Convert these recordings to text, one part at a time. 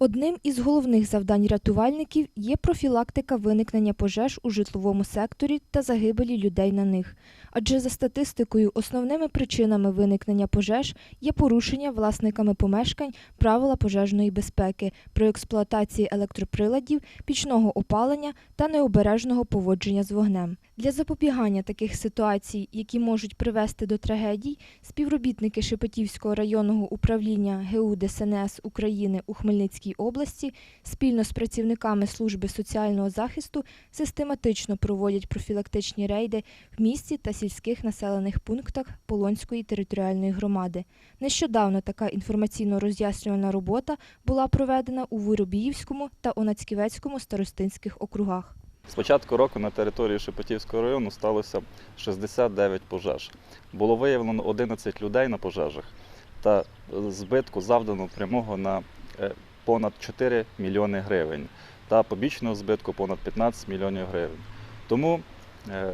Одним із головних завдань рятувальників є профілактика виникнення пожеж у житловому секторі та загибелі людей на них. Адже за статистикою основними причинами виникнення пожеж є порушення власниками помешкань правила пожежної безпеки при експлуатації електроприладів, пічного опалення та необережного поводження з вогнем. Для запобігання таких ситуацій, які можуть привести до трагедій, співробітники Шепетівського районного управління ГУ ДСНС України у Хмельницькій області спільно з працівниками служби соціального захисту систематично проводять профілактичні рейди в місті та сільських населених пунктах Полонської територіальної громади. Нещодавно така інформаційно-роз'яснювальна робота була проведена у Воробіївському та Онацьківецькому старостинських округах. З початку року на території Шепетівського району сталося 69 пожеж. Було виявлено 11 людей на пожежах та збитку завдано прямого на е, понад 4 мільйони гривень та побічного збитку понад 15 мільйонів гривень. Тому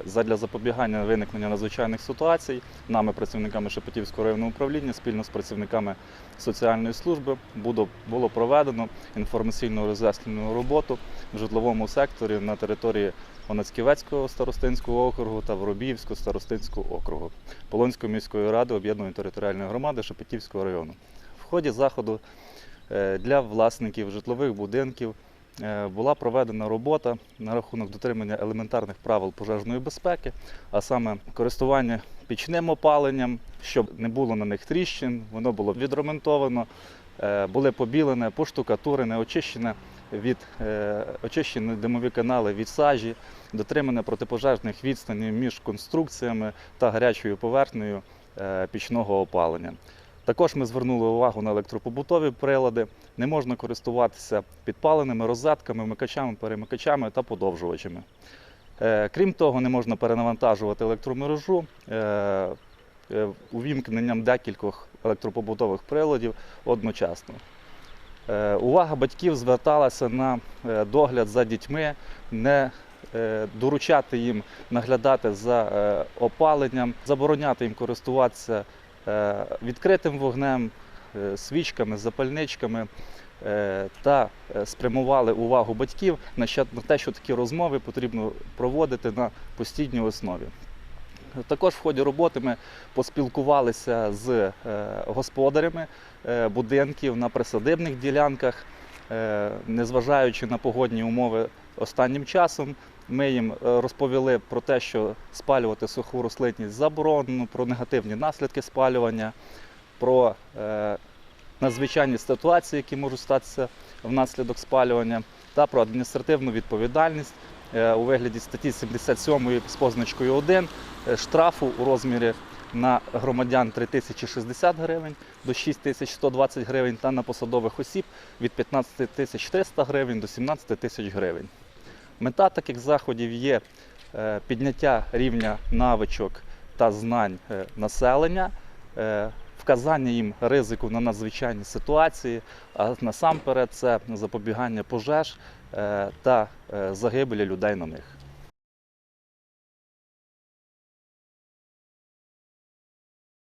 задля запобігання виникнення надзвичайних ситуацій нами, працівниками Шепетівського районного управління, спільно з працівниками соціальної служби було, проведено інформаційну роз'яснену роботу в житловому секторі на території Онацьківецького старостинського округу та Воробіївського старостинського округу Полонської міської ради об'єднаної територіальної громади Шепетівського району. В ході заходу е, для власників житлових будинків е, була проведена робота на рахунок дотримання елементарних правил пожежної безпеки, а саме користування пічним опаленням, щоб не було на них тріщин, воно було відремонтовано, е, були побілене, поштукатурене, очищене від е, очищені димові канали від сажі, дотримання протипожежних відстанів між конструкціями та гарячою поверхнею е, пічного опалення. Також ми звернули увагу на електропобутові прилади. Не можна користуватися підпаленими розетками, вмикачами, перемикачами та подовжувачами. Е, Крім того, не можна перенавантажувати електромережу е, е, увімкненням декількох електропобутових приладів одночасно. Увага батьків зверталася на догляд за дітьми, не доручати їм наглядати за опаленням, забороняти їм користуватися відкритим вогнем, е, свічками, запальничками е, та е, спрямували увагу батьків на те, що такі розмови потрібно проводити на постійній основі. Також в ході роботи ми поспілкувалися з е, господарями е, будинків на присадибних ділянках, Е, незважаючи на погодні умови останнім часом. Ми їм е, розповіли про те, що спалювати суху рослинність заборонено, про негативні наслідки спалювання, про е, надзвичайні ситуації, які можуть статися внаслідок спалювання, та про адміністративну відповідальність е, у вигляді статті 77 з позначкою 1 е, штрафу у розмірі на громадян 3060 гривень до 6120 гривень та на посадових осіб від 15 300 гривень до 17 тисяч гривень. Мета таких заходів є е, підняття рівня навичок та знань е, населення, е, вказання їм ризику на надзвичайні ситуації, а насамперед це запобігання пожеж та загибелі людей на них.